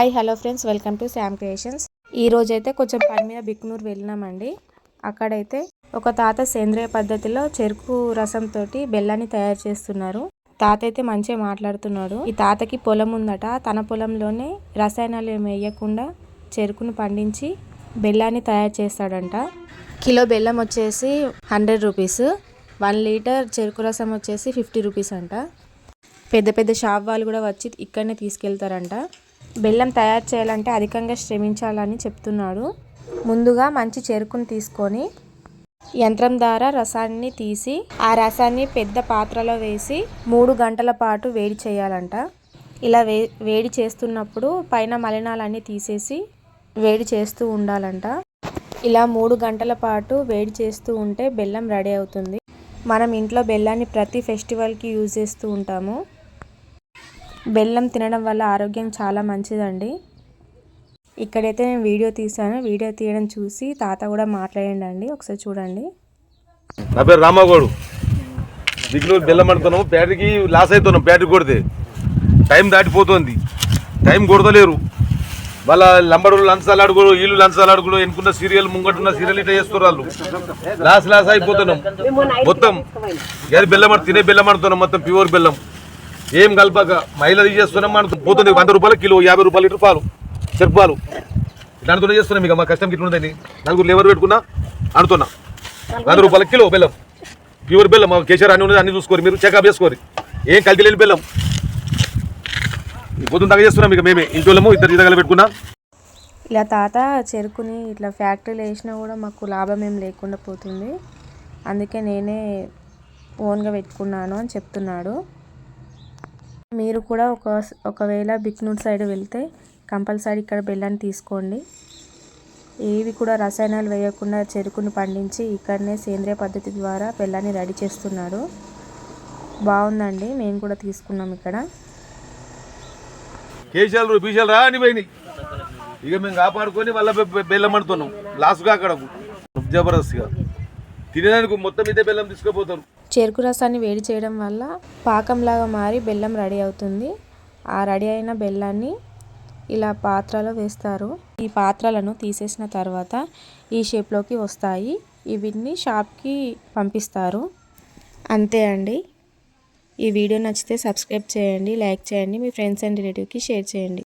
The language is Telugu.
Hi hello friends. Welcome to Sam creations. ఈ రోజు అయితే కొంచెం పని మీద బిక్నూరు వెళ్ళినామండి. అక్కడైతే ఒక తాత సేంద్రియ పద్ధతిలో చెరుకు రసం తోటి బెల్లాన్ని తయారు చేస్తున్నారు. తాత అయితే మంచిగా మాట్లాడుతున్నాడు. ఈ తాతకి పొలం ఉందట. తన పొలంలోనే రసాయనాలు ఏమి వేయకుండా చెరుకును పండించి బెల్లాన్ని తయారు చేస్తాడంట. కిలో బెల్లం వచ్చేసి హండ్రెడ్ రూపీస్. వన్ లీటర్ చెరుకు రసం వచ్చేసి ఫిఫ్టీ రూపీస్ అంట. పెద్ద పెద్ద షాప్ వాళ్ళు కూడా వచ్చి ఇక్కడనే తీసుకెళ్తారంట. బెల్లం తయారు చేయాలంటే అధికంగా శ్రమించాలని చెప్తున్నాడు. ముందుగా మంచి చెరుకును తీసుకొని యంత్రం ద్వారా రసాన్ని తీసి ఆ రసాన్ని పెద్ద పాత్రలో వేసి మూడు గంటల పాటు వేడి చేయాలంట. ఇలా వే వేడి చేస్తున్నప్పుడు పైన మలినాలన్నీ తీసేసి వేడి చేస్తూ ఉండాలంట. ఇలా మూడు గంటల పాటు వేడి చేస్తూ ఉంటే బెల్లం రెడీ అవుతుంది. మనం ఇంట్లో బెల్లాన్ని ప్రతి ఫెస్టివల్కి యూజ్ చేస్తూ ఉంటాము. బెల్లం తినడం వల్ల ఆరోగ్యం చాలా మంచిదండి. ఇక్కడైతే నేను వీడియో తీసాను వీడియో తీయడం చూసి తాత కూడా మాట్లాడండి అండి ఒకసారి చూడండి. నా పేరు రామగౌడు. దిగులు బెల్లం పడుతున్నాము బ్యాటరీకి లాస్ అవుతున్నాం బ్యాటరీ కొడితే టైం దాటిపోతుంది. టైం కొడతలేరు. వాళ్ళ లంబడు లంచాలు అడుగుడు వీళ్ళు లంచాలు అడుగుడు ఎన్నుకున్న సీరియల్ ముంగట్టున్న సీరియల్ ఇట్లా చేస్తారు వాళ్ళు. లాస్ లాస్ అయిపోతున్నాం. మొత్తం. ఏది బెల్లం తినే బెల్లం అడుతున్నాం మొత్తం ప్యూర్ బెల్లం. ఏం కలపక? మహిళ చేస్తున్నాం మనకు పోతుంది వంద రూపాయలు కిలో యాభై రూపాయలు లీటర్ పాలు చెరుకు పాలు. దానితోనే చేస్తున్నాం ఇక మా కష్టం ఇట్లా ఉందని నలుగురు లేబర్ పెట్టుకున్నా అడుతున్నా వంద రూపాయల కిలో బెల్లం. ప్యూర్ బెల్లం మా కేసీఆర్ అన్ని ఉన్నది అన్ని చూసుకోరు. మీరు చెకప్ చేసుకోరు. ఏం కల్తీ లేని బెల్లం. ఈ తగ్గ చేస్తున్నాం ఇక మేమే. ఇంట్లో ఇద్దరు ఇద్దరు పెట్టుకున్నా. ఇలా తాత చెరుకుని ఇట్లా ఫ్యాక్టరీలో వేసినా కూడా మాకు లాభం ఏం లేకుండా పోతుంది. అందుకే నేనే ఓన్గా పెట్టుకున్నాను అని చెప్తున్నాడు. మీరు కూడా ఒక ఒకవేళ బిక్నూర్ సైడ్ వెళ్తే కంపల్సరీ ఇక్కడ బెల్లాన్ని తీసుకోండి. ఏవి కూడా రసాయనాలు వేయకుండా చెరుకును పండించి ఇక్కడనే సేంద్రియ పద్ధతి ద్వారా బెల్లాన్ని రెడీ చేస్తున్నాడు బాగుందండి మేము కూడా తీసుకున్నాం ఇక్కడ. కేసీఆర్ బీసీలు రా పోయినాయి. ఇక మేము కాపాడుకొని వాళ్ళ బెల్లం పడుతున్నాం లాస్ట్గా అక్కడ. జబర్దస్త్గా. తినేదానికి మొత్తం ఇదే బెల్లం తీసుకుపోతారు. చెరుకు రసాన్ని వేడి చేయడం వల్ల పాకంలాగా మారి బెల్లం రెడీ అవుతుంది. ఆ రెడీ అయిన బెల్లాన్ని ఇలా పాత్రలో వేస్తారు. ఈ పాత్రలను తీసేసిన తర్వాత ఈ షేప్లోకి వస్తాయి. వీటిని షాప్కి పంపిస్తారు. అంతే అండి. ఈ వీడియో నచ్చితే సబ్స్క్రైబ్ చేయండి లైక్ చేయండి మీ ఫ్రెండ్స్ అండ్ రిలేటివ్కి షేర్ చేయండి.